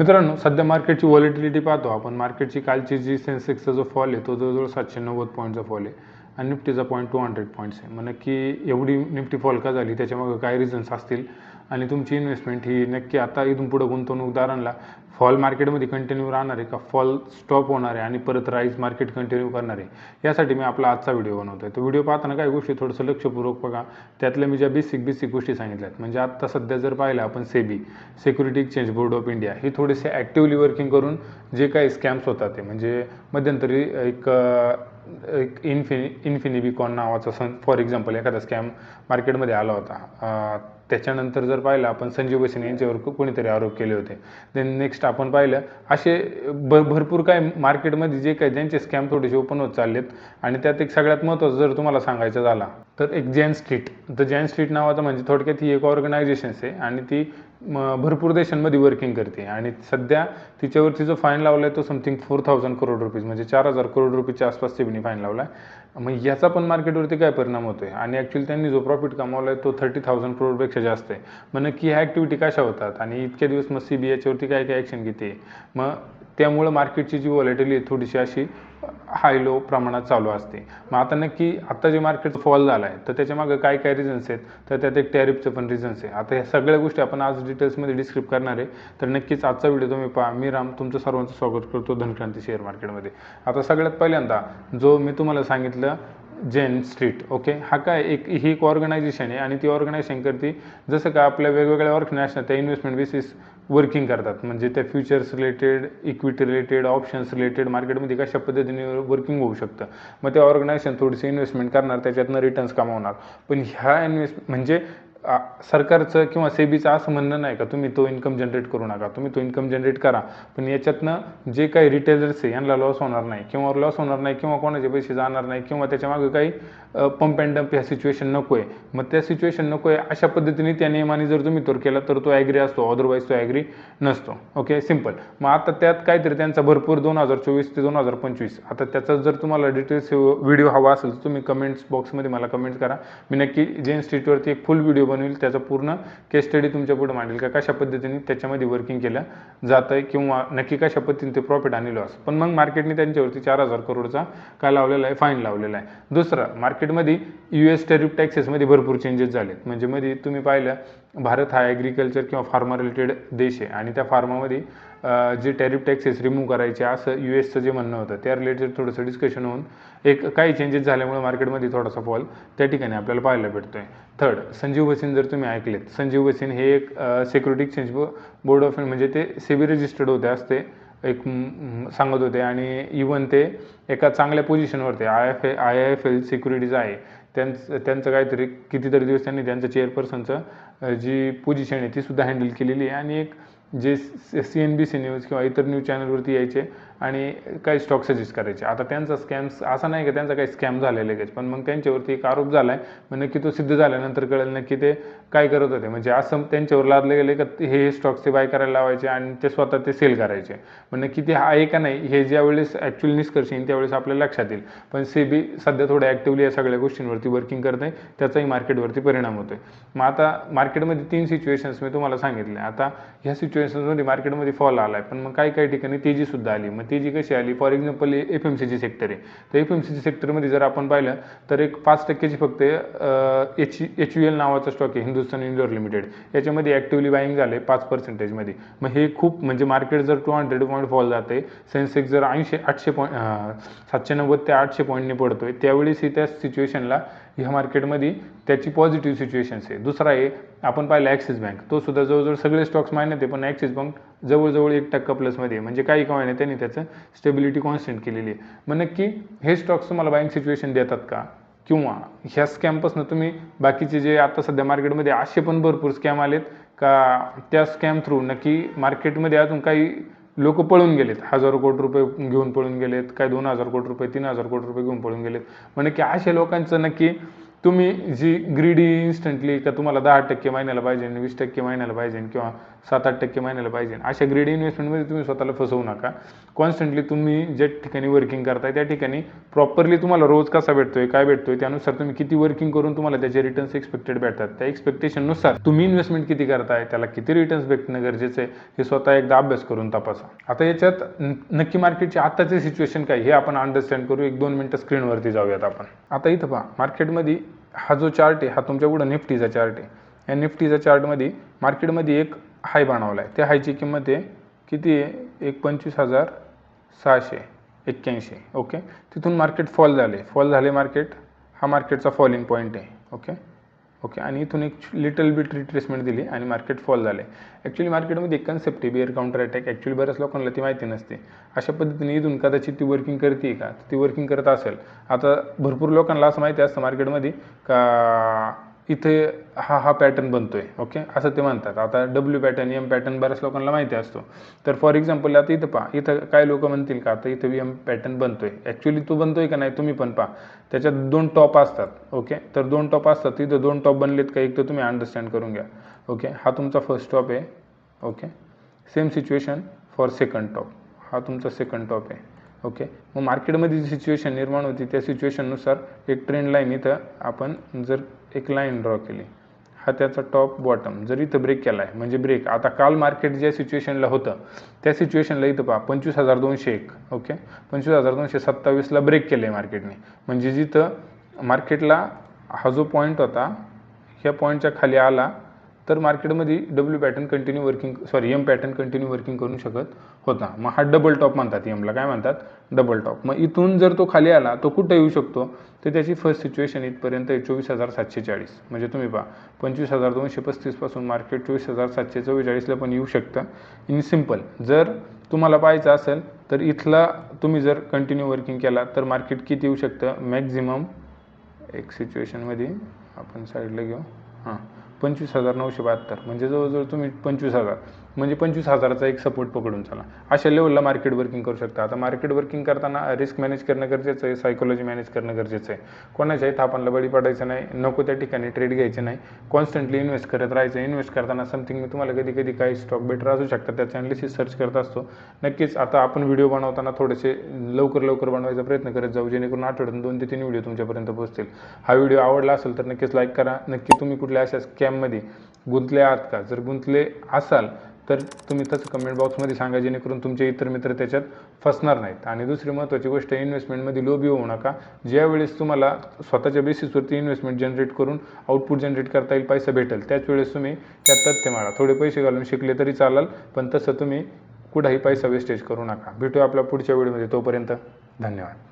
मित्रांनो सध्या मार्केटची व्हॉलिटिलिटी पाहतो आपण. मार्केटची कालची जी सेन्सेक्सचा जो फॉल आहे तो जवळजवळ सातशे नव्वद पॉईंटचा फॉल आहे आणि निफ्टीचा पॉईंट टू हंड्रेड पॉईंट्स आहे. मग नक्की एवढी निफ्टी फॉल का झाली? त्याच्यामागं काय रिझन्स असतील? आणि तुमची इन्व्हेस्टमेंट ही नक्की आता इथून पुढं गुंतवणूकदारांना फॉल मार्केटमध्ये कंटिन्यू राहणार आहे का? फॉल स्टॉप होणार आहे आणि परत राईज मार्केट कंटिन्यू करणार आहे? यासाठी मी आपला आजचा व्हिडिओ बनवतो आहे तो व्हिडिओ पाहताना काही गोष्टी थोडंसं लक्षपूर्वक बघा. त्यातल्या मी ज्या बेसिक बेसिक गोष्टी सांगितल्या आहेत म्हणजे आत्ता सध्या जर पाहिलं आपण SEBI security exchange board of India हे थोडेसे ॲक्टिव्हली वर्किंग करून जे काही स्कॅम्स होतात ते म्हणजे मध्यंतरी एक एक इन्फिनी इन्फिनिबिकॉन नावाचा सन फॉर एक्झाम्पल एखादा स्कॅम मार्केटमध्ये आला होता. त्याच्यानंतर जर पाहिलं आपण संजीव बसिन यांच्यावर कोणीतरी आरोप केले होते. देन नेक्स्ट आपण पाहिलं असे भ भरपूर काय मार्केटमध्ये जे काही ज्यांचे स्कॅम थोडेसे ओपन होत चाललेत आणि त्यात एक सगळ्यात महत्त्वाचं जर तुम्हाला सांगायचं झाला तर एक जैन स्ट्रीट तर जैन स्ट्रीट नावाचं म्हणजे थोडक्यात ही एक ऑर्गनायझेशन्स आहे आणि ती मग भरपूर देशांमध्ये वर्किंग करते. आणि सध्या तिच्यावरती जो फाईन लावला आहे तो something four thousand crore rupees म्हणजे चार हजार करोड रुपीजच्या आसपास सेबीने फाईन लावला आहे. मग याचा पण मार्केटवरती काय परिणाम होतो आहे आणि ॲक्च्युली त्यांनी जो प्रॉफिट कमावला आहे तो थर्टी थाउजंड करोडपेक्षा जास्त आहे. मग नक्की ह्या ॲक्टिव्हिटी कशा होतात? आणि इतके दिवस मग सी बी याच्यावरती काय काय ॲक्शन घेते? मग त्यामुळं मार्केटची जी व्हॉलेटिली आहे थोडीशी अशी हाय लो प्रमाणात चालू असते. मग आता नक्की आता जे मार्केट फॉल झाला आहे तर त्याच्यामागं काय काय रिझन्स आहेत? तर त्यात एक टॅरिफचं पण रिझन्स आहे. आता ह्या सगळ्या गोष्टी आपण आज डिटेल्समध्ये डिस्क्रिप करणार आहे. तर नक्कीच आजचा व्हिडिओ तुम्ही पहा. मी राम तुमचं सर्वांचं स्वागत करतो धनक्रांती शेअर मार्केटमध्ये आता सगळ्यात पहिल्यांदा जो मी तुम्हाला सांगितलं जैन स्ट्रीट ओके? हा काय एक ही एक ऑर्गनायझेशन आहे आणि ती ऑर्गनायझेशन करते जसं का आपल्या वेगवेगळ्या ऑर्गनायझेशन त्या इन्व्हेस्टमेंट बेसिस वर्किंग करतात. म्हणजे त्या futures related equity related options related मार्केटमध्ये कशा पद्धतीने वर्किंग होऊ शकतं. मग त्या ऑर्गनायझेशन थोडीशी इन्व्हेस्टमेंट करणार त्याच्यातनं रिटर्न्स कमावणार. पण ह्या इन्व्हेस्ट म्हणजे सरकारचं किंवा सेबीचं असं म्हणणं नाही का तुम्ही तो इन्कम जनरेट करू नका तुम्ही तो इन्कम जनरेट करा. पण याच्यातनं जे काही रिटेलर्स आहे यांना लॉस होणार नाही. किंवा लॉस होणार नाही किंवा कोणाचे पैसे जाणार नाही किंवा त्याच्यामागे काही पंप अँड डंप ह्या सिच्युएशन नको आहे मग त्या सिच्युएशन नको आहे अशा पद्धतीने त्या नियमाने जर तुम्ही तोर केला तर तो ॲग्री असतो. अदरवाईज तो ॲग्री नसतो. ओके सिंपल मग आता त्यात काहीतरी त्यांचा भरपूर दोन हजार चोवीस ते दोन हजार पंचवीस. आता त्याचा जर तुम्हाला डिटेल्स व्हिडिओ हवा असेल तर तुम्ही कमेंट्स बॉक्समध्ये मला कमेंट्स करा. मी नक्की जे इन्स्टिट्यूटवरती एक फुल व्हिडिओ बनवेल त्याचा पूर्ण केस स्टडी तुमच्यापुढे मांडेल का? कशा पद्धतीने त्याच्यामध्ये वर्किंग केलं जातं आहे किंवा नक्की कशा पद्धतीने ते प्रॉफिट आणि लॉस पण मग मार्केटने त्यांच्यावरती चार हजार करोडचा काय लावलेला आहे? फाईन लावलेला आहे. दुसरं मार्केटमध्ये यू एस टेरिफ टॅक्सेसमध्ये भरपूर चेंजेस झालेत. म्हणजे मध्ये तुम्ही पाहिलं भारत हा ॲग्रिकल्चर किंवा फार्मा रिलेटेड देश आहे आणि त्या फार्मामध्ये जे टॅरिफ टॅक्सेस रिमूव्ह करायचे असं यू एसचं जे म्हणणं होतं त्या रिलेटेड थोडंसं डिस्कशन होऊन एक काही चेंजेस झाल्यामुळे मार्केटमध्ये थोडासा फॉल त्या ठिकाणी आपल्याला पाहायला भेटतो आहे थर्ड संजीव भसीन जर तुम्ही ऐकलेत संजीव भसीन हे एक सिक्युरिटी एक्सचेंज बोर्ड ऑफ म्हणजे ते सेबी रजिस्टर्ड होते असते एक सांगत होते. आणि इवन ते एका चांगल्या पोझिशनवरती I F A I F L securities आहे त्यांचं त्यांचं काहीतरी कितीतरी दिवस त्यांनी त्यांचं चेअरपर्सनचं जी पोझिशन आहे ती सुद्धा हँडल केलेली आहे. आणि एक जे C N B C news किंवा इतर न्यूज चॅनलवरती यायचे आणि काही स्टॉक सजेस्ट करायचे. आता त्यांचा स्कॅम्स असा नाही का त्यांचा काही स्कॅम झालेला आहे पण मग त्यांच्यावरती एक आरोप झाला आहे मग नक्की तो सिद्ध झाल्यानंतर कळेल नक्की ते काय करत होते. म्हणजे असं त्यांच्यावर लादले गेले का हे हे स्टॉक्स ते बाय करायला लावायचे आणि ते स्वतः ते सेल करायचे. मग नक्की ते आहे का नाही हे ज्यावेळेस ॲक्च्युअली निष्कर्ष येईल त्यावेळेस आपल्याला लक्षात येईल. पण सेबी सध्या थोडं ॲक्टिव्हली या सगळ्या गोष्टींवरती वर्किंग करत आहे त्याचाही मार्केटवरती परिणाम होतो आहे मग आता मार्केटमध्ये तीन सिच्युएशन्स मी तुम्हाला सांगितले आता ह्या सिच्युएशन्समध्ये मार्केटमध्ये फॉल आला आहे पण मग काही काही ठिकाणी तेजीसुद्धा आली. मग तेजी कशी आली for example F M C G sector आहे. तर एफ एम सी जी सेक्टरमध्ये जर आपण पाहिलं तर एक पाच टक्क्याची फक्त एच एच यू एल नावाचा स्टॉक आहे हिंदुस्तान इंडोर लिमिटेड याच्यामध्ये ॲक्टिव्हली बाईंग झाले पाच पर्सेंटेजमध्ये मग हे खूप म्हणजे मार्केट जर टू हंड्रेड पॉईंट फॉल जाते सेन्सेक्स जर ऐंशी आठशे पॉईंट सातशे नव्वद ते आठशे पॉईंटने पडतोय त्यावेळेस ही त्या सिच्युएशनला ह्या मार्केटमध्ये त्याची पॉझिटिव्ह सिच्युएशन्स आहे. दुसरा आहे आपण पाहिलं ॲक्सिस बँक. तो सुद्धा जवळजवळ सगळे स्टॉक्स मान्य आहे पण ॲक्सिस बँक जवळजवळ एक टक्का प्लसमध्ये आहे. म्हणजे काही कमायने त्यांनी त्याचं स्टेबिलिटी कॉन्स्टंट केलेली आहे. मग नक्की हे स्टॉक्स तुम्हाला बाईंग सिच्युएशन देतात का? किंवा ह्या स्कॅमपासून तुम्ही बाकीचे जे आता सध्या मार्केटमध्ये असे पण भरपूर स्कॅम आलेत का? त्या स्कॅम थ्रू नक्की मार्केटमध्ये अजून काही लोक पळून गेलेत. हजारो कोटी रुपये घेऊन पळून गेलेत काय दोन हजार कोटी रुपये तीन हजार कोटी रुपये घेऊन पळून गेलेत. म्हणजे की अशा लोकांचं नक्की तुम्ही जी ग्रीडी इन्स्टंटली का तुम्हाला दहा टक्के महिन्याला पाहिजे वीस टक्के महिन्याला पाहिजे किंवा सात आठ टक्के महिन्याला पाहिजे अशा ग्रीडी इन्व्हेस्टमेंटमध्ये तुम्ही स्वतःला फसवू नका. कॉन्स्टंटली तुम्ही ज्या ठिकाणी वर्किंग करताय त्या ठिकाणी प्रॉपरली तुम्हाला रोज कसा भेटतोय काय भेटतोय त्यानुसार तुम्ही किती वर्किंग करून तुम्हाला त्याचे रिटर्न्स एक्सपेक्टेड भेटतात. त्या एक्सपेक्टेशननुसार तुम्ही इन्व्हेस्टमेंट किती करताय त्याला किती रिटर्न्स भेटणं गरजेचं आहे हे स्वतः एकदा अभ्यास करून तपासा. आता याच्यात नक्की मार्केटची आत्ताची सिच्युएशन काय हे आपण अंडरस्टँड करू. एक दोन मिनटं स्क्रीनवरती जाऊयात आपण. आता इथं पहा मार्केटमध्ये हा जो चार्ट आहे हा तुमच्या पुढं निफ्टीचा चार्ट आहे. या निफ्टीच्या चार्टमध्ये मार्केटमध्ये एक हाय बनवला आहे त्या हायची किंमत आहे किती आहे? एक पंचवीस हजार सहाशे एक्क्याऐंशी ओके तिथून मार्केट फॉल झाले. फॉल झाले मार्केट हा मार्केटचा फॉलिंग पॉईंट आहे ओके ओके आणि इथून एक लिटल बिट रिट्रेसमेंट दिली आणि मार्केट फॉल झाले. ॲक्च्युली मार्केटमध्ये एक कन्सेप्ट आहे बिअर काउंटर अटॅक ॲक्च्युली बऱ्याच लोकांना ती माहिती नसते. अशा पद्धतीने इथून कदाचित ती वर्किंग करते का? ती वर्किंग करत असेल. आता भरपूर लोकांना असं माहिती असतं मार्केटमध्ये का इथे हा हा पॅटर्न बनतो आहे ओके असं ते म्हणतात. आता डब्ल्यू पॅटर्न एम पॅटर्न बऱ्याच लोकांना माहिती असतो. तर फॉर एक्झाम्पल आता इथं पहा इथं काय लोक म्हणतील का आता इथं एम पॅटर्न बनतो आहे ॲक्च्युली तो आहे का नाही तुम्ही पण पहा. त्याच्यात दोन टॉप असतात ओके तर दोन टॉप असतात तिथं दोन टॉप बनलेत का एक तर तुम्ही अंडरस्टँड करून घ्या ओके हा तुमचा फर्स्ट टॉप आहे okay same situation for second top हा तुमचा सेकंड टॉप आहे. ओके मग मार्केटमध्ये जी सिच्युएशन निर्माण होती त्या सिच्युएशननुसार एक ट्रेंड लाईन इथं आपण जर एक लाईन ड्रॉ केली हा त्याचा टॉप बॉटम जर इथं ब्रेक केला आहे म्हणजे ब्रेक आता काल मार्केट ज्या सिच्युएशनला होतं त्या सिच्युएशनला इथं पहा पंचवीस हजार दोनशे एक ओके पंचवीस हजार दोनशे सत्तावीसला ब्रेक केलं आहे मार्केटने म्हणजे जिथं मार्केटला हा जो पॉईंट होता ह्या पॉईंटच्या खाली आला तर मार्केटमध्ये W pattern continue working sorry M pattern continue working करू शकत होता. मग हा डबल टॉप म्हणतात एमला काय म्हणतात? डबल टॉप मग इथून जर तो खाली आला तो कुठं येऊ शकतो? तर त्याची फर्स्ट सिच्युएशन इथपर्यंत चोवीस हजार सातशे चाळीस म्हणजे तुम्ही पहा पंचवीस हजार दोनशे पस्तीसपासून मार्केट चोवीस हजार सातशे चव्वेचाळीसला पण येऊ शकतं. इन सिंपल जर तुम्हाला पाहायचं असेल तर इथला तुम्ही जर कंटिन्यू वर्किंग केला तर मार्केट किती येऊ शकतं? मॅक्झिमम एक सिच्युएशनमध्ये आपण साईडला घेऊ. हां. पंचवीस हजार नऊशे बहात्तर. म्हणजे जवळजवळ तुम्ही पंचवीस हजार. म्हणजे पंचवीस हजाराचा एक सपोर्ट पकडून चला. अशा लेवलला मार्केट वर्किंग करू शकता. आता मार्केट वर्किंग करताना रिस्क मॅनेज करणं गरजेचं आहे सायकोलॉजी मॅनेज करणं गरजेचं आहे. कोणाच्याही थापांना बळी पडायचं नाही नको त्या ठिकाणी ट्रेड घ्यायचे नाही. कॉन्स्टंटली इन्व्हेस्ट करत राहायचं. इन्व्हेस्ट करताना समथिंग मी तुम्हाला कधी कधी काही स्टॉक बेटर असू शकतात त्याचे अनालिसिस सर्च करत असतो. नक्कीच आता आपण व्हिडिओ बनवताना थोडेसे लवकर लवकर बनवायचा प्रयत्न करत जाऊ जेणेकरून आठवड्यातून दोन ते तीन व्हिडिओ तुमच्यापर्यंत पोहोचतील. हा व्हिडिओ आवडला असेल तर नक्कीच लाईक करा. नक्की तुम्ही कुठल्या अशा स्कॅममध्ये गुंतले आहात का? जर गुंतले असाल तर तुम्ही तसं कमेंट बॉक्समध्ये सांगा जेणेकरून तुमचे इतर मित्र त्याच्यात फसणार नाहीत. आणि दुसरी महत्त्वाची गोष्ट इन्व्हेस्टमेंटमध्ये लोभी होऊ नका. ज्यावेळेस तुम्हाला स्वतःच्या बेसिसवरती इन्व्हेस्टमेंट जनरेट करून आउटपुट जनरेट करता येईल पैसा भेटेल त्याच वेळेस तुम्ही त्यात तथ्य मारा थोडे पैसे घालून शिकले तरी चालाल पण तसं तुम्ही कुठंही पैसा वेस्टेज करू नका. भेटूया आपल्या पुढच्या वेळेमध्ये तोपर्यंत धन्यवाद.